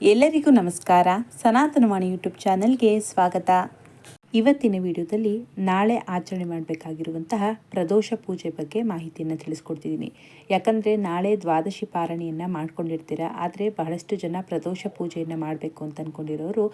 ಎಲ್ಲರಿಗೂ ನಮಸ್ಕಾರ. ಸನಾತನವಾಣಿ ಯೂಟ್ಯೂಬ್ ಚಾನೆಲ್ಗೆ ಸ್ವಾಗತ. ಇವತ್ತಿನ ವಿಡಿಯೋದಲ್ಲಿ ನಾಳೆ ಆಚರಣೆ ಮಾಡಬೇಕಾಗಿರುವಂತಹ ಪ್ರದೋಷ ಪೂಜೆ ಬಗ್ಗೆ ಮಾಹಿತಿಯನ್ನು ತಿಳಿಸ್ಕೊಡ್ತಿದ್ದೀನಿ. ಯಾಕಂದರೆ ನಾಳೆ ದ್ವಾದಶಿ ಪಾರಣೆಯನ್ನು ಮಾಡ್ಕೊಂಡಿರ್ತೀರ, ಆದರೆ ಬಹಳಷ್ಟು ಜನ ಪ್ರದೋಷ ಪೂಜೆಯನ್ನು ಮಾಡಬೇಕು ಅಂತ ಅಂದ್ಕೊಂಡಿರೋರು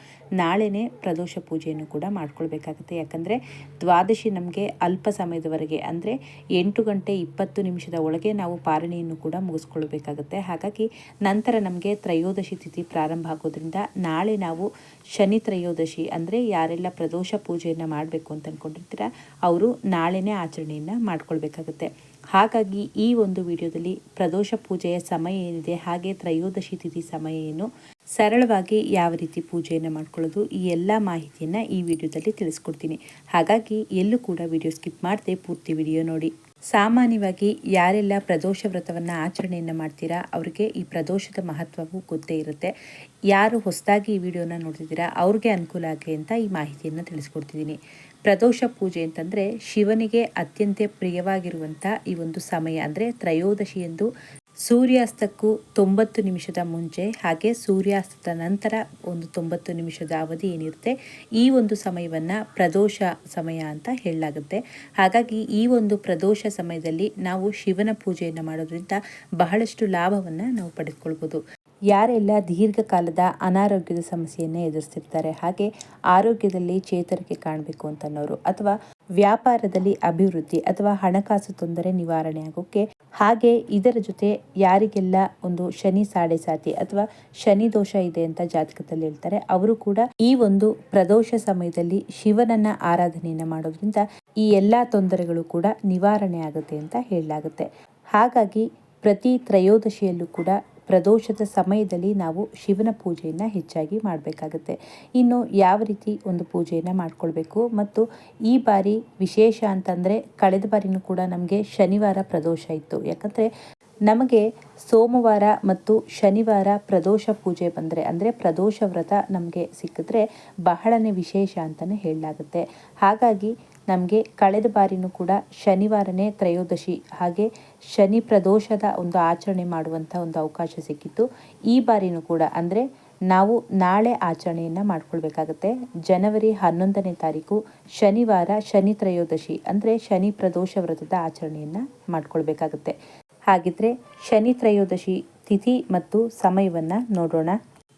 ನಾಳೆನೇ ಪ್ರದೋಷ ಪೂಜೆಯನ್ನು ಕೂಡ ಮಾಡ್ಕೊಳ್ಬೇಕಾಗತ್ತೆ. ಯಾಕಂದರೆ ದ್ವಾದಶಿ ನಮಗೆ ಅಲ್ಪ ಸಮಯದವರೆಗೆ, ಅಂದರೆ ಎಂಟು ಗಂಟೆ ಇಪ್ಪತ್ತು ನಿಮಿಷದ ಒಳಗೆ ನಾವು ಪಾರಣೆಯನ್ನು ಕೂಡ ಮುಗಿಸ್ಕೊಳ್ಬೇಕಾಗತ್ತೆ. ಹಾಗಾಗಿ ನಂತರ ನಮಗೆ ತ್ರಯೋದಶಿ ತಿಥಿ ಪ್ರಾರಂಭ ಆಗೋದ್ರಿಂದ ನಾಳೆ ನಾವು ಶನಿ ತ್ರಯೋದಶಿ, ಅಂದರೆ ಯಾರೆಲ್ಲ ಪ್ರದೋಷ ಪೂಜೆಯನ್ನು ಮಾಡಬೇಕು ಅಂತ ಅಂದ್ಕೊಂಡಿರ್ತೀರ ಅವರು ನಾಳೆನೇ ಆಚರಣೆಯನ್ನು ಮಾಡ್ಕೊಳ್ಬೇಕಾಗುತ್ತೆ. ಹಾಗಾಗಿ ಈ ಒಂದು ವಿಡಿಯೋದಲ್ಲಿ ಪ್ರದೋಷ ಪೂಜೆಯ ಸಮಯ ಏನಿದೆ, ಹಾಗೆ ತ್ರಯೋದಶಿ ತಿಥಿ ಸಮಯ ಏನು, ಸರಳವಾಗಿ ಯಾವ ರೀತಿ ಪೂಜೆಯನ್ನು ಮಾಡ್ಕೊಳ್ಳೋದು, ಈ ಎಲ್ಲ ಮಾಹಿತಿಯನ್ನು ಈ ವಿಡಿಯೋದಲ್ಲಿ ತಿಳಿಸ್ಕೊಡ್ತೀನಿ. ಹಾಗಾಗಿ ಎಲ್ಲೂ ಕೂಡ ವಿಡಿಯೋ ಸ್ಕಿಪ್ ಮಾಡದೆ ಪೂರ್ತಿ ವಿಡಿಯೋ ನೋಡಿ. ಸಾಮಾನ್ಯವಾಗಿ ಯಾರೆಲ್ಲ ಪ್ರದೋಷ ವ್ರತವನ್ನು ಆಚರಣೆಯನ್ನು ಮಾಡ್ತೀರಾ, ಅವರಿಗೆ ಈ ಪ್ರದೋಷದ ಮಹತ್ವವು ಗೊತ್ತೇ ಇರುತ್ತೆ. ಯಾರು ಹೊಸದಾಗಿ ಈ ವಿಡಿಯೋನ ನೋಡ್ತಿದ್ದೀರಾ, ಅವ್ರಿಗೆ ಅನುಕೂಲ ಆಗಲಿ ಅಂತ ಈ ಮಾಹಿತಿಯನ್ನು ತಿಳಿಸ್ಕೊಡ್ತಿದ್ದೀನಿ. ಪ್ರದೋಷ ಪೂಜೆ ಅಂತಂದರೆ ಶಿವನಿಗೆ ಅತ್ಯಂತ ಪ್ರಿಯವಾಗಿರುವಂಥ ಈ ಒಂದು ಸಮಯ, ಅಂದರೆ ತ್ರಯೋದಶಿ ಎಂದು ಸೂರ್ಯಾಸ್ತಕ್ಕೂ ತೊಂಬತ್ತು ನಿಮಿಷದ ಮುಂಚೆ, ಹಾಗೆ ಸೂರ್ಯಾಸ್ತದ ನಂತರ ಒಂದು ತೊಂಬತ್ತು ನಿಮಿಷದ ಅವಧಿ ಏನಿರುತ್ತೆ, ಈ ಒಂದು ಸಮಯವನ್ನು ಪ್ರದೋಷ ಸಮಯ ಅಂತ ಹೇಳಲಾಗುತ್ತೆ. ಹಾಗಾಗಿ ಈ ಒಂದು ಪ್ರದೋಷ ಸಮಯದಲ್ಲಿ ನಾವು ಶಿವನ ಪೂಜೆಯನ್ನು ಮಾಡೋದ್ರಿಂದ ಬಹಳಷ್ಟು ಲಾಭವನ್ನು ನಾವು ಪಡೆದುಕೊಳ್ಬೋದು. ಯಾರೆಲ್ಲ ದೀರ್ಘಕಾಲದ ಅನಾರೋಗ್ಯದ ಸಮಸ್ಯೆಯನ್ನು ಎದುರಿಸ್ತಿರ್ತಾರೆ, ಹಾಗೆ ಆರೋಗ್ಯದಲ್ಲಿ ಚೇತರಿಕೆ ಕಾಣಬೇಕು ಅಂತನ್ನೋರು ಅಥವಾ ವ್ಯಾಪಾರದಲ್ಲಿ ಅಭಿವೃದ್ಧಿ ಅಥವಾ ಹಣಕಾಸು ತೊಂದರೆ ನಿವಾರಣೆ ಆಗೋಕ್ಕೆ, ಹಾಗೆ ಇದರ ಜೊತೆ ಯಾರಿಗೆಲ್ಲ ಒಂದು ಶನಿ ಸಾಡೆ ಸಾತಿ ಅಥವಾ ಶನಿ ದೋಷ ಇದೆ ಅಂತ ಜಾತಕದಲ್ಲಿ ಹೇಳ್ತಾರೆ, ಅವರು ಕೂಡ ಈ ಒಂದು ಪ್ರದೋಷ ಸಮಯದಲ್ಲಿ ಶಿವನನ್ನ ಆರಾಧನೆಯನ್ನ ಮಾಡೋದ್ರಿಂದ ಈ ಎಲ್ಲಾ ತೊಂದರೆಗಳು ಕೂಡ ನಿವಾರಣೆ ಆಗುತ್ತೆ ಅಂತ ಹೇಳಲಾಗುತ್ತೆ. ಹಾಗಾಗಿ ಪ್ರತಿ ತ್ರಯೋದಶಿಯಲ್ಲೂ ಕೂಡ ಪ್ರದೋಷದ ಸಮಯದಲ್ಲಿ ನಾವು ಶಿವನ ಪೂಜೆಯನ್ನು ಹೆಚ್ಚಾಗಿ ಮಾಡಬೇಕಾಗುತ್ತೆ. ಇನ್ನು ಯಾವ ರೀತಿ ಒಂದು ಪೂಜೆಯನ್ನು ಮಾಡಿಕೊಳ್ಬೇಕು ಮತ್ತು ಈ ಬಾರಿ ವಿಶೇಷ ಅಂತಂದರೆ ಕಳೆದ ಬಾರಿನೂ ಕೂಡ ನಮಗೆ ಶನಿವಾರ ಪ್ರದೋಷ ಇತ್ತು. ಯಾಕಂದರೆ ನಮಗೆ ಸೋಮವಾರ ಮತ್ತು ಶನಿವಾರ ಪ್ರದೋಷ ಪೂಜೆ ಬಂದರೆ, ಅಂದರೆ ಪ್ರದೋಷ ವ್ರತ ನಮಗೆ ಸಿಕ್ಕಿದ್ರೆ ಬಹಳನೇ ವಿಶೇಷ ಅಂತಲೇ ಹೇಳಲಾಗುತ್ತೆ. ಹಾಗಾಗಿ ನಮಗೆ ಕಳೆದ ಬಾರಿನೂ ಕೂಡ ಶನಿವಾರನೇ ತ್ರಯೋದಶಿ, ಹಾಗೆ ಶನಿ ಪ್ರದೋಷದ ಒಂದು ಆಚರಣೆ ಮಾಡುವಂಥ ಒಂದು ಅವಕಾಶ ಸಿಕ್ಕಿತ್ತು. ಈ ಬಾರಿನೂ ಕೂಡ ಅಂದರೆ ನಾವು ನಾಳೆ ಆಚರಣೆಯನ್ನು ಮಾಡ್ಕೊಳ್ಬೇಕಾಗತ್ತೆ. ಜನವರಿ ಹನ್ನೊಂದನೇ ತಾರೀಕು ಶನಿವಾರ ಶನಿ ತ್ರಯೋದಶಿ ಅಂದರೆ ಶನಿ ಪ್ರದೋಷ ವ್ರತದ ಆಚರಣೆಯನ್ನು ಮಾಡ್ಕೊಳ್ಬೇಕಾಗತ್ತೆ. ಹಾಗಿದ್ರೆ ಶನಿ ತ್ರಯೋದಶಿ ತಿಥಿ ಮತ್ತು ಸಮಯವನ್ನು ನೋಡೋಣ.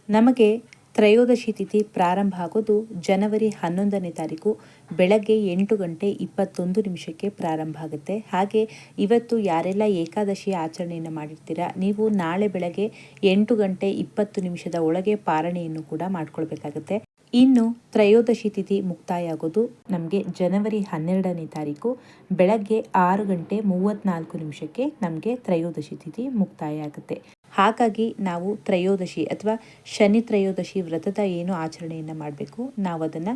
ನಮಗೆ ತ್ರಯೋದಶಿ ತಿಥಿ ಪ್ರಾರಂಭ ಆಗೋದು ಜನವರಿ ಹನ್ನೊಂದನೇ ತಾರೀಕು ಬೆಳಗ್ಗೆ ಎಂಟು ಗಂಟೆ ಇಪ್ಪತ್ತೊಂದು ನಿಮಿಷಕ್ಕೆ ಪ್ರಾರಂಭ ಆಗುತ್ತೆ. ಹಾಗೆ ಇವತ್ತು ಯಾರೆಲ್ಲ ಏಕಾದಶಿ ಆಚರಣೆಯನ್ನು ಮಾಡಿರ್ತೀರಾ, ನೀವು ನಾಳೆ ಬೆಳಗ್ಗೆ ಎಂಟು ಗಂಟೆ ಇಪ್ಪತ್ತು ನಿಮಿಷದ ಒಳಗೆ ಪಾರಣೆಯನ್ನು ಕೂಡ ಮಾಡ್ಕೊಳ್ಬೇಕಾಗತ್ತೆ. ಇನ್ನು ತ್ರಯೋದಶಿ ತಿಥಿ ಮುಕ್ತಾಯ ಆಗೋದು ನಮಗೆ ಜನವರಿ ಹನ್ನೆರಡನೇ ತಾರೀಕು ಬೆಳಗ್ಗೆ ಆರು ಗಂಟೆ ಮೂವತ್ತ್ನಾಲ್ಕು ನಿಮಿಷಕ್ಕೆ ನಮಗೆ ತ್ರಯೋದಶಿ ತಿಥಿ ಮುಕ್ತಾಯ ಆಗುತ್ತೆ. ಹಾಗಾಗಿ ನಾವು ತ್ರಯೋದಶಿ ಅಥವಾ ಶನಿ ತ್ರಯೋದಶಿ ವ್ರತದ ಏನು ಆಚರಣೆಯನ್ನು ಮಾಡಬೇಕು ನಾವು ಅದನ್ನು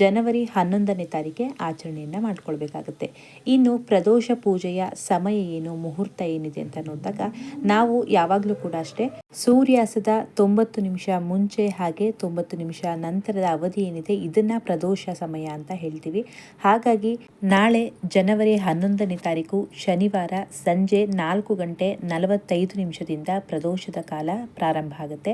ಜನವರಿ ಹನ್ನೊಂದನೇ ತಾರೀಕೆ ಆಚರಣೆಯನ್ನು ಮಾಡಿಕೊಳ್ಬೇಕಾಗುತ್ತೆ. ಇನ್ನು ಪ್ರದೋಷ ಪೂಜೆಯ ಸಮಯ ಏನು, ಮುಹೂರ್ತ ಏನಿದೆ ಅಂತ ನೋಡಿದಾಗ ನಾವು ಯಾವಾಗಲೂ ಕೂಡ ಅಷ್ಟೇ ಸೂರ್ಯಾಸದ ತೊಂಬತ್ತು ನಿಮಿಷ ಮುಂಚೆ ಹಾಗೆ ತೊಂಬತ್ತು ನಿಮಿಷ ನಂತರದ ಅವಧಿ ಏನಿದೆ ಇದನ್ನು ಪ್ರದೋಷ ಸಮಯ ಅಂತ ಹೇಳ್ತೀವಿ. ಹಾಗಾಗಿ ನಾಳೆ ಜನವರಿ ಹನ್ನೊಂದನೇ ತಾರೀಕು ಶನಿವಾರ ಸಂಜೆ ನಾಲ್ಕು ಗಂಟೆ ನಲವತ್ತೈದು ನಿಮಿಷದಿಂದ ಪ್ರದೋಷದ ಕಾಲ ಪ್ರಾರಂಭ ಆಗುತ್ತೆ.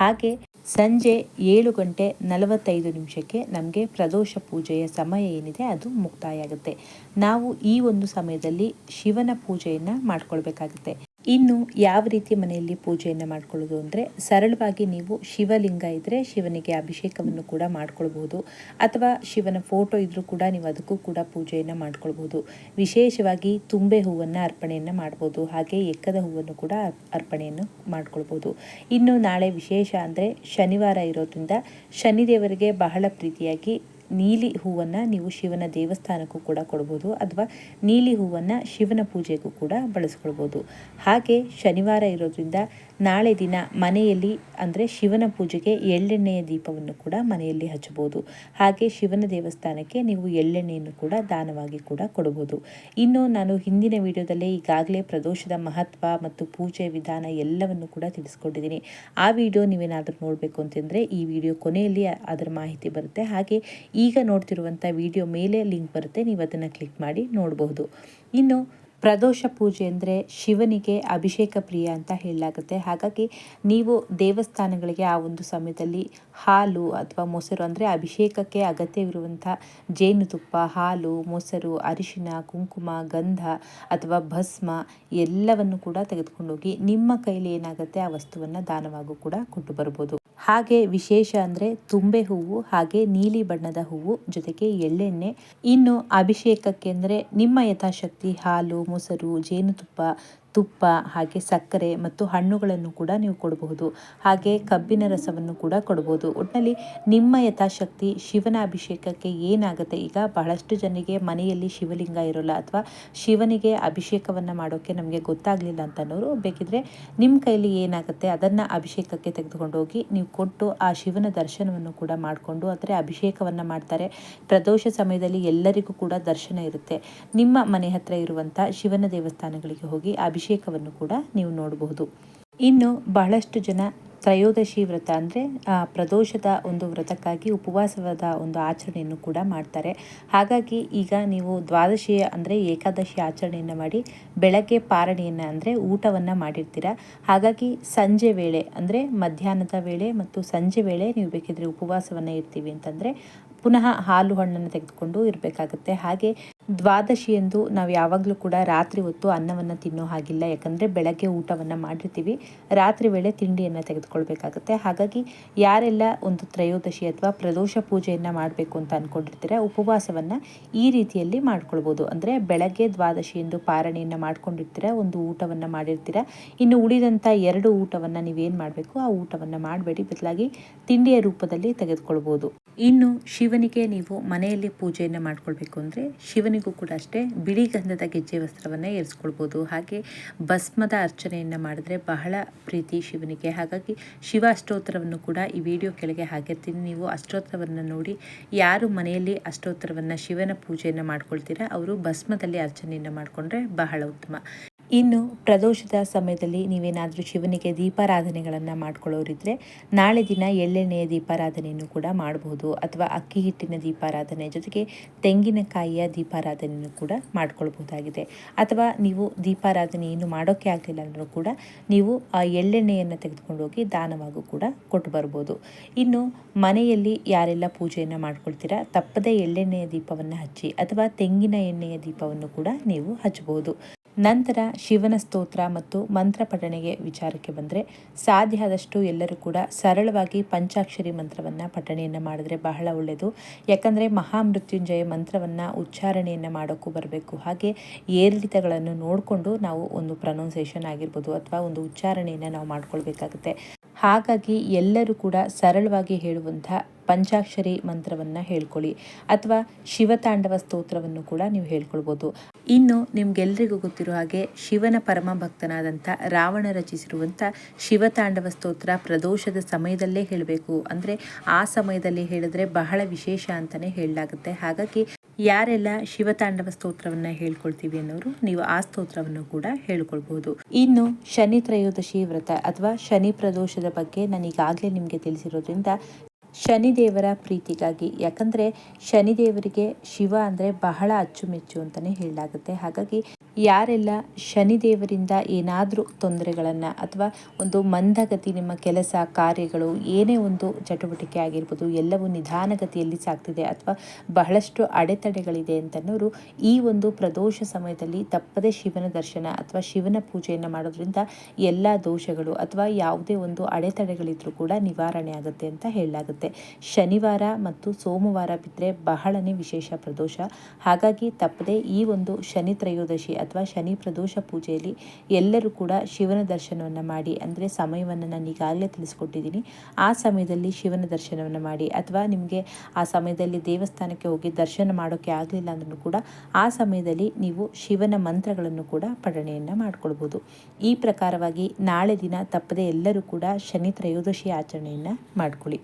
ಹಾಗೆ ಸಂಜೆ ಏಳು ಗಂಟೆ ನಲವತ್ತೈದು ನಿಮಿಷಕ್ಕೆ ನಮಗೆ ಪ್ರದೋಷ ಪೂಜೆಯ ಸಮಯ ಏನಿದೆ ಅದು ಮುಕ್ತಾಯ ಆಗುತ್ತೆ. ನಾವು ಈ ಒಂದು ಸಮಯದಲ್ಲಿ ಶಿವನ ಪೂಜೆಯನ್ನು ಮಾಡ್ಕೊಳ್ಬೇಕಾಗುತ್ತೆ. ಇನ್ನು ಯಾವ ರೀತಿ ಮನೆಯಲ್ಲಿ ಪೂಜೆಯನ್ನು ಮಾಡ್ಕೊಳ್ಳೋದು ಅಂದರೆ ಸರಳವಾಗಿ ನೀವು ಶಿವಲಿಂಗ ಇದ್ದರೆ ಶಿವನಿಗೆ ಅಭಿಷೇಕವನ್ನು ಕೂಡ ಮಾಡ್ಕೊಳ್ಬೋದು ಅಥವಾ ಶಿವನ ಫೋಟೋ ಇದ್ದರೂ ಕೂಡ ನೀವು ಅದಕ್ಕೂ ಕೂಡ ಪೂಜೆಯನ್ನು ಮಾಡ್ಕೊಳ್ಬೋದು ವಿಶೇಷವಾಗಿ ತುಂಬೆ ಹೂವನ್ನು ಅರ್ಪಣೆಯನ್ನು ಮಾಡ್ಬೋದು. ಹಾಗೆ ಎಕ್ಕದ ಹೂವನ್ನು ಕೂಡ ಅರ್ಪಣೆಯನ್ನು ಮಾಡ್ಕೊಳ್ಬೋದು. ಇನ್ನು ನಾಳೆ ವಿಶೇಷ ಅಂದರೆ ಶನಿವಾರ ಇರೋದ್ರಿಂದ ಶನಿದೇವರಿಗೆ ಬಹಳ ಪ್ರೀತಿಯಾಗಿ ನೀಲಿ ಹೂವನ್ನು ನೀವು ಶಿವನ ದೇವಸ್ಥಾನಕ್ಕೂ ಕೂಡ ಕೊಡ್ಬೋದು ಅಥವಾ ನೀಲಿ ಹೂವನ್ನು ಶಿವನ ಪೂಜೆಗೂ ಕೂಡ ಬಳಸ್ಕೊಳ್ಬೋದು. ಹಾಗೆ ಶನಿವಾರ ಇರೋದ್ರಿಂದ ನಾಳೆ ದಿನ ಮನೆಯಲ್ಲಿ ಅಂದರೆ ಶಿವನ ಪೂಜೆಗೆ ಎಳ್ಳೆಣ್ಣೆಯ ದೀಪವನ್ನು ಕೂಡ ಮನೆಯಲ್ಲಿ ಹಚ್ಚಬಹುದು. ಹಾಗೆ ಶಿವನ ದೇವಸ್ಥಾನಕ್ಕೆ ನೀವು ಎಳ್ಳೆಣ್ಣೆಯನ್ನು ಕೂಡ ದಾನವಾಗಿ ಕೂಡ ಕೊಡಬಹುದು. ಇನ್ನು ನಾನು ಹಿಂದಿನ ವಿಡಿಯೋದಲ್ಲೇ ಈಗಾಗಲೇ ಪ್ರದೋಷದ ಮಹತ್ವ ಮತ್ತು ಪೂಜೆ ವಿಧಾನ ಎಲ್ಲವನ್ನು ಕೂಡ ತಿಳಿಸ್ಕೊಂಡಿದ್ದೀನಿ. ಆ ವಿಡಿಯೋ ನೀವೇನಾದರೂ ನೋಡಬೇಕು ಅಂತಂದರೆ ಈ ವಿಡಿಯೋ ಕೊನೆಯಲ್ಲಿ ಅದರ ಮಾಹಿತಿ ಬರುತ್ತೆ. ಹಾಗೆ ಈಗ ನೋಡ್ತಿರುವಂಥ ವಿಡಿಯೋ ಮೇಲೆ ಲಿಂಕ್ ಬರುತ್ತೆ. ನೀವು ಅದನ್ನು ಕ್ಲಿಕ್ ಮಾಡಿ ನೋಡಬಹುದು. ಇನ್ನು ಪ್ರದೋಷ ಪೂಜೆ ಅಂದರೆ ಶಿವನಿಗೆ ಅಭಿಷೇಕ ಪ್ರಿಯ ಅಂತ ಹೇಳಲಾಗುತ್ತೆ. ಹಾಗಾಗಿ ನೀವು ದೇವಸ್ಥಾನಗಳಿಗೆ ಆ ಒಂದು ಸಮಯದಲ್ಲಿ ಹಾಲು ಅಥವಾ ಮೊಸರು ಅಂದರೆ ಅಭಿಷೇಕಕ್ಕೆ ಅಗತ್ಯವಿರುವಂಥ ಜೇನುತುಪ್ಪ, ಹಾಲು, ಮೊಸರು, ಅರಿಶಿನ, ಕುಂಕುಮ, ಗಂಧ ಅಥವಾ ಭಸ್ಮ ಎಲ್ಲವನ್ನು ಕೂಡ ತೆಗೆದುಕೊಂಡೋಗಿ ನಿಮ್ಮ ಕೈಲಿ ಏನಾಗುತ್ತೆ ಆ ವಸ್ತುವನ್ನು ದಾನವಾಗೂ ಕೂಡ ಕೊಟ್ಟು ಬರ್ಬೋದು ಹಾಗೆ ವಿಶೇಷ ಅಂದರೆ ತುಂಬೆ ಹೂವು, ಹಾಗೆ ನೀಲಿ ಬಣ್ಣದ ಹೂವು, ಜೊತೆಗೆ ಎಳ್ಳೆಣ್ಣೆ. ಇನ್ನು ಅಭಿಷೇಕಕ್ಕೆ ಅಂದರೆ ನಿಮ್ಮ ಯಥಾಶಕ್ತಿ ಹಾಲು, ಮೊಸರು, ಜೇನುತುಪ್ಪ ತುಪ್ಪ, ಹಾಗೆ ಸಕ್ಕರೆ ಮತ್ತು ಹಣ್ಣುಗಳನ್ನು ಕೂಡ ನೀವು ಕೊಡಬಹುದು. ಹಾಗೆ ಕಬ್ಬಿನ ರಸವನ್ನು ಕೂಡ ಕೊಡಬಹುದು. ಒಟ್ಟಿನಲ್ಲಿ ನಿಮ್ಮ ಯಥಾಶಕ್ತಿ ಶಿವನ ಅಭಿಷೇಕಕ್ಕೆ ಏನಾಗುತ್ತೆ ಈಗ? ಬಹಳಷ್ಟು ಜನರಿಗೆ ಮನೆಯಲ್ಲಿ ಶಿವಲಿಂಗ ಇರೋಲ್ಲ ಅಥವಾ ಶಿವನಿಗೆ ಅಭಿಷೇಕವನ್ನು ಮಾಡೋಕ್ಕೆ ನಮಗೆ ಗೊತ್ತಾಗಲಿಲ್ಲ ಅಂತ ಅನ್ನೋರು ಬೇಕಿದ್ರೆ ನಿಮ್ಮ ಕೈಲಿ ಏನಾಗುತ್ತೆ ಅದನ್ನು ಅಭಿಷೇಕಕ್ಕೆ ತೆಗೆದುಕೊಂಡು ಹೋಗಿ ನೀವು ಕೊಟ್ಟು ಆ ಶಿವನ ದರ್ಶನವನ್ನು ಕೂಡ ಮಾಡಿಕೊಂಡು ಅಂದರೆ ಅಭಿಷೇಕವನ್ನು ಮಾಡ್ತಾರೆ. ಪ್ರದೋಷ ಸಮಯದಲ್ಲಿ ಎಲ್ಲರಿಗೂ ಕೂಡ ದರ್ಶನ ಇರುತ್ತೆ. ನಿಮ್ಮ ಮನೆ ಹತ್ರ ಇರುವಂಥ ಶಿವನ ದೇವಸ್ಥಾನಗಳಿಗೆ ಹೋಗಿ ಅಭಿಷೇಕ ಅಭಿಷೇಕವನ್ನು ಕೂಡ ನೀವು ನೋಡಬಹುದು. ಇನ್ನು ಬಹಳಷ್ಟು ಜನ ತ್ರಯೋದಶಿ ವ್ರತ ಅಂದರೆ ಪ್ರದೋಷದ ಒಂದು ವ್ರತಕ್ಕಾಗಿ ಉಪವಾಸದ ಒಂದು ಆಚರಣೆಯನ್ನು ಕೂಡ ಮಾಡ್ತಾರೆ. ಹಾಗಾಗಿ ಈಗ ನೀವು ದ್ವಾದಶಿಯ ಅಂದರೆ ಏಕಾದಶಿ ಆಚರಣೆಯನ್ನು ಮಾಡಿ, ಬೆಳಗ್ಗೆ ಪಾರಣೆಯನ್ನು ಅಂದರೆ ಊಟವನ್ನು ಮಾಡಿರ್ತೀರ? ಹಾಗಾಗಿ ಸಂಜೆ ವೇಳೆ ಅಂದರೆ ಮಧ್ಯಾಹ್ನದ ವೇಳೆ ಮತ್ತು ಸಂಜೆ ವೇಳೆ ನೀವು ಬೇಕಿದ್ರೆ ಉಪವಾಸವನ್ನು ಇರ್ತೀವಿ ಅಂತಂದರೆ ಪುನಃ ಹಾಲು ಹಣ್ಣನ್ನು ತೆಗೆದುಕೊಂಡು ಇರಬೇಕಾಗುತ್ತೆ. ಹಾಗೆ ದ್ವಾದಶಿಯಂದು ನಾವು ಯಾವಾಗಲೂ ಕೂಡ ರಾತ್ರಿ ಹೊತ್ತು ಅನ್ನವನ್ನು ತಿನ್ನೋ ಹಾಗಿಲ್ಲ. ಯಾಕಂದರೆ ಬೆಳಗ್ಗೆ ಊಟವನ್ನು ಮಾಡಿರ್ತೀವಿ. ರಾತ್ರಿ ವೇಳೆ ತಿಂಡಿಯನ್ನು ತೆಗೆದುಕೊಳ್ಬೇಕಾಗುತ್ತೆ. ಹಾಗಾಗಿ ಯಾರೆಲ್ಲ ಒಂದು ತ್ರಯೋದಶಿ ಅಥವಾ ಪ್ರದೋಷ ಪೂಜೆಯನ್ನು ಮಾಡಬೇಕು ಅಂತ ಅಂದ್ಕೊಂಡಿರ್ತೀರ ಉಪವಾಸವನ್ನು ಈ ರೀತಿಯಲ್ಲಿ ಮಾಡ್ಕೊಳ್ಬೋದು. ಅಂದರೆ ಬೆಳಗ್ಗೆ ದ್ವಾದಶಿ ಎಂದು ಪಾರಣೆಯನ್ನು ಮಾಡ್ಕೊಂಡಿರ್ತೀರ, ಒಂದು ಊಟವನ್ನು ಮಾಡಿರ್ತೀರ. ಇನ್ನು ಉಳಿದಂಥ ಎರಡು ಊಟವನ್ನು ನೀವೇನು ಮಾಡಬೇಕು, ಆ ಊಟವನ್ನು ಮಾಡಬೇಡಿ. ಬದಲಾಗಿ ತಿಂಡಿಯ ರೂಪದಲ್ಲಿ ತೆಗೆದುಕೊಳ್ಬೋದು. ಇನ್ನು ಶಿವನಿಗೆ ನೀವು ಮನೆಯಲ್ಲಿ ಪೂಜೆಯನ್ನು ಮಾಡ್ಕೊಳ್ಬೇಕು ಅಂದರೆ ಶಿವನಿಗೂ ಕೂಡ ಅಷ್ಟೇ ಬಿಳಿ ಗಂಧದ ಗೆಜ್ಜೆ ವಸ್ತ್ರವನ್ನು ಏರಿಸ್ಕೊಳ್ಬೋದು ಹಾಗೆ ಭಸ್ಮದ ಅರ್ಚನೆಯನ್ನು ಮಾಡಿದ್ರೆ ಬಹಳ ಪ್ರೀತಿ ಶಿವನಿಗೆ. ಹಾಗಾಗಿ ಶಿವ ಅಷ್ಟೋತ್ತರವನ್ನು ಕೂಡ ಈ ವಿಡಿಯೋ ಕೆಳಗೆ ಹಾಕಿರ್ತೀನಿ. ನೀವು ಅಷ್ಟೋತ್ತರವನ್ನು ನೋಡಿ ಯಾರು ಮನೆಯಲ್ಲಿ ಅಷ್ಟೋತ್ತರವನ್ನು ಶಿವನ ಪೂಜೆಯನ್ನು ಮಾಡ್ಕೊಳ್ತೀರಾ, ಅವರು ಭಸ್ಮದಲ್ಲಿ ಅರ್ಚನೆಯನ್ನು ಮಾಡಿಕೊಂಡ್ರೆ ಬಹಳ ಉತ್ತಮ. ಇನ್ನು ಪ್ರದೋಷದ ಸಮಯದಲ್ಲಿ ನೀವೇನಾದರೂ ಶಿವನಿಗೆ ದೀಪಾರಾಧನೆಗಳನ್ನು ಮಾಡ್ಕೊಳ್ಳೋರಿದ್ರೆ ನಾಳೆ ದಿನ ಎಳ್ಳೆಣ್ಣೆಯ ದೀಪಾರಾಧನೆಯನ್ನು ಕೂಡ ಮಾಡಬಹುದು ಅಥವಾ ಅಕ್ಕಿ ಹಿಟ್ಟಿನ ದೀಪಾರಾಧನೆ ಜೊತೆಗೆ ತೆಂಗಿನಕಾಯಿಯ ದೀಪಾರಾಧನೆಯನ್ನು ಕೂಡ ಮಾಡ್ಕೊಳ್ಬಹುದಾಗಿದೆ ಅಥವಾ ನೀವು ದೀಪಾರಾಧನೆಯನ್ನು ಮಾಡೋಕ್ಕೆ ಆಗಲಿಲ್ಲ ಅಂದರೂ ಕೂಡ ನೀವು ಆ ಎಳ್ಳೆಣ್ಣೆಯನ್ನು ತೆಗೆದುಕೊಂಡು ಹೋಗಿ ದಾನವಾಗೂ ಕೂಡ ಕೊಟ್ಟು ಬರ್ಬೋದು. ಇನ್ನು ಮನೆಯಲ್ಲಿ ಯಾರೆಲ್ಲ ಪೂಜೆಯನ್ನು ಮಾಡ್ಕೊಳ್ತೀರಾ ತಪ್ಪದೇ ಎಳ್ಳೆಣ್ಣೆಯ ದೀಪವನ್ನು ಹಚ್ಚಿ ಅಥವಾ ತೆಂಗಿನ ಎಣ್ಣೆಯ ದೀಪವನ್ನು ಕೂಡ ನೀವು ಹಚ್ಚಬಹುದು. ನಂತರ ಶಿವನ ಸ್ತೋತ್ರ ಮತ್ತು ಮಂತ್ರ ಪಠಣೆಗೆ ವಿಚಾರಕ್ಕೆ ಬಂದರೆ ಸಾಧ್ಯ ಆದಷ್ಟು ಎಲ್ಲರೂ ಕೂಡ ಸರಳವಾಗಿ ಪಂಚಾಕ್ಷರಿ ಮಂತ್ರವನ್ನು ಪಠಣೆಯನ್ನು ಮಾಡಿದ್ರೆ ಬಹಳ ಒಳ್ಳೆಯದು ಯಾಕಂದರೆ ಮಹಾಮೃತ್ಯುಂಜಯ ಮಂತ್ರವನ್ನು ಉಚ್ಚಾರಣೆಯನ್ನು ಮಾಡೋಕ್ಕೂ ಬರಬೇಕು. ಹಾಗೆ ಏರಿಳಿತಗಳನ್ನು ನೋಡಿಕೊಂಡು ನಾವು ಒಂದು ಪ್ರೊನೌನ್ಸೇಷನ್ ಆಗಿರ್ಬೋದು ಅಥವಾ ಒಂದು ಉಚ್ಚಾರಣೆಯನ್ನು ನಾವು ಮಾಡ್ಕೊಳ್ಬೇಕಾಗುತ್ತೆ. ಹಾಗಾಗಿ ಎಲ್ಲರೂ ಕೂಡ ಸರಳವಾಗಿ ಹೇಳುವಂಥ ಪಂಚಾಕ್ಷರಿ ಮಂತ್ರವನ್ನು ಹೇಳ್ಕೊಳ್ಳಿ ಅಥವಾ ಶಿವತಾಂಡವ ಸ್ತೋತ್ರವನ್ನು ಕೂಡ ನೀವು ಹೇಳ್ಕೊಳ್ಬೋದು. ಇನ್ನು ನಿಮ್ಗೆಲ್ರಿಗೂ ಗೊತ್ತಿರೋ ಹಾಗೆ ಶಿವನ ಪರಮ ಭಕ್ತನಾದಂಥ ರಾವಣ ರಚಿಸಿರುವಂಥ ಶಿವತಾಂಡವ ಸ್ತೋತ್ರ ಪ್ರದೋಷದ ಸಮಯದಲ್ಲೇ ಹೇಳಬೇಕು. ಅಂದರೆ ಆ ಸಮಯದಲ್ಲಿ ಹೇಳಿದ್ರೆ ಬಹಳ ವಿಶೇಷ ಅಂತಲೇ ಹೇಳಲಾಗುತ್ತೆ. ಹಾಗಾಗಿ ಯಾರೆಲ್ಲ ಶಿವತಾಂಡವ ಸ್ತೋತ್ರವನ್ನ ಹೇಳ್ಕೊಳ್ತೀವಿ ಅನ್ನೋರು, ನೀವು ಆ ಸ್ತೋತ್ರವನ್ನು ಕೂಡ ಹೇಳ್ಕೊಳ್ಬಹುದು. ಇನ್ನು ಶನಿ ತ್ರಯೋದಶಿ ವ್ರತ ಅಥವಾ ಶನಿ ಪ್ರದೋಷದ ಬಗ್ಗೆ ನಾನು ಈಗಾಗಲೇ ನಿಮಗೆ ತಿಳಿಸಿರೋದ್ರಿಂದ ಶನಿದೇವರ ಪ್ರೀತಿಗಾಗಿ. ಯಾಕಂದರೆ ಶನಿದೇವರಿಗೆ ಶಿವ ಅಂದರೆ ಬಹಳ ಅಚ್ಚುಮೆಚ್ಚು ಅಂತಲೇ ಹೇಳಲಾಗುತ್ತೆ. ಹಾಗಾಗಿ ಯಾರೆಲ್ಲ ಶನಿದೇವರಿಂದ ಏನಾದರೂ ತೊಂದರೆಗಳನ್ನು ಅಥವಾ ಒಂದು ಮಂದಗತಿ, ನಿಮ್ಮ ಕೆಲಸ, ಕಾರ್ಯಗಳು ಏನೇ ಒಂದು ಚಟುವಟಿಕೆ ಆಗಿರ್ಬೋದು, ಎಲ್ಲವೂ ನಿಧಾನಗತಿಯಲ್ಲಿ ಸಾಗ್ತಿದೆ ಅಥವಾ ಬಹಳಷ್ಟು ಅಡೆತಡೆಗಳಿದೆ ಅಂತನೋರು ಈ ಒಂದು ಪ್ರದೋಷ ಸಮಯದಲ್ಲಿ ತಪ್ಪದೆ ಶಿವನ ದರ್ಶನ ಅಥವಾ ಶಿವನ ಪೂಜೆಯನ್ನು ಮಾಡೋದ್ರಿಂದ ಎಲ್ಲ ದೋಷಗಳು ಅಥವಾ ಯಾವುದೇ ಒಂದು ಅಡೆತಡೆಗಳಿದ್ರೂ ಕೂಡ ನಿವಾರಣೆ ಆಗುತ್ತೆ ಅಂತ ಹೇಳಲಾಗುತ್ತೆ. ಶನಿವಾರ ಮತ್ತು ಸೋಮವಾರ ಬಿದ್ದರೆ ಬಹಳನೇ ವಿಶೇಷ ಪ್ರದೋಷ. ಹಾಗಾಗಿ ತಪ್ಪದೆ ಈ ಒಂದು ಶನಿ ತ್ರಯೋದಶಿ ಅಥವಾ ಶನಿ ಪ್ರದೋಷ ಪೂಜೆಯಲ್ಲಿ ಎಲ್ಲರೂ ಕೂಡ ಶಿವನ ದರ್ಶನವನ್ನು ಮಾಡಿ, ಅಂದರೆ ಸಮಯವನ್ನು ನಾನು ಈಗಾಗಲೇ ತಿಳಿಸ್ಕೊಟ್ಟಿದ್ದೀನಿ. ಆ ಸಮಯದಲ್ಲಿ ಶಿವನ ದರ್ಶನವನ್ನು ಮಾಡಿ, ಅಥವಾ ನಿಮಗೆ ಆ ಸಮಯದಲ್ಲಿ ದೇವಸ್ಥಾನಕ್ಕೆ ಹೋಗಿ ದರ್ಶನ ಮಾಡೋಕ್ಕೆ ಆಗಲಿಲ್ಲ ಅಂದ್ರೂ ಕೂಡ ಆ ಸಮಯದಲ್ಲಿ ನೀವು ಶಿವನ ಮಂತ್ರಗಳನ್ನು ಕೂಡ ಪಠಣೆಯನ್ನು ಮಾಡ್ಕೊಳ್ಬೋದು. ಈ ಪ್ರಕಾರವಾಗಿ ನಾಳೆ ದಿನ ತಪ್ಪದೆ ಎಲ್ಲರೂ ಕೂಡ ಶನಿ ತ್ರಯೋದಶಿ ಆಚರಣೆಯನ್ನು ಮಾಡ್ಕೊಳ್ಳಿ.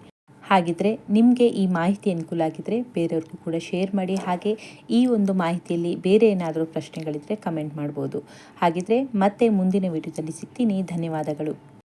ಹಾಗಿದ್ರೆ ನಿಮಗೆ ಈ ಮಾಹಿತಿ ಅನುಕೂಲ ಆಗಿದ್ರೆ ಬೇರೆಯವ್ರಿಗೂ ಕೂಡ ಶೇರ್ ಮಾಡಿ. ಹಾಗೆ ಈ ಒಂದು ಮಾಹಿತಿಯಲ್ಲಿ ಬೇರೆ ಏನಾದರೂ ಪ್ರಶ್ನೆಗಳಿದ್ರೆ ಕಮೆಂಟ್ ಮಾಡ್ಬೋದು. ಹಾಗಿದ್ರೆ ಮತ್ತೆ ಮುಂದಿನ ವಿಡಿಯೋದಲ್ಲಿ ಸಿಗ್ತೀನಿ. ಧನ್ಯವಾದಗಳು.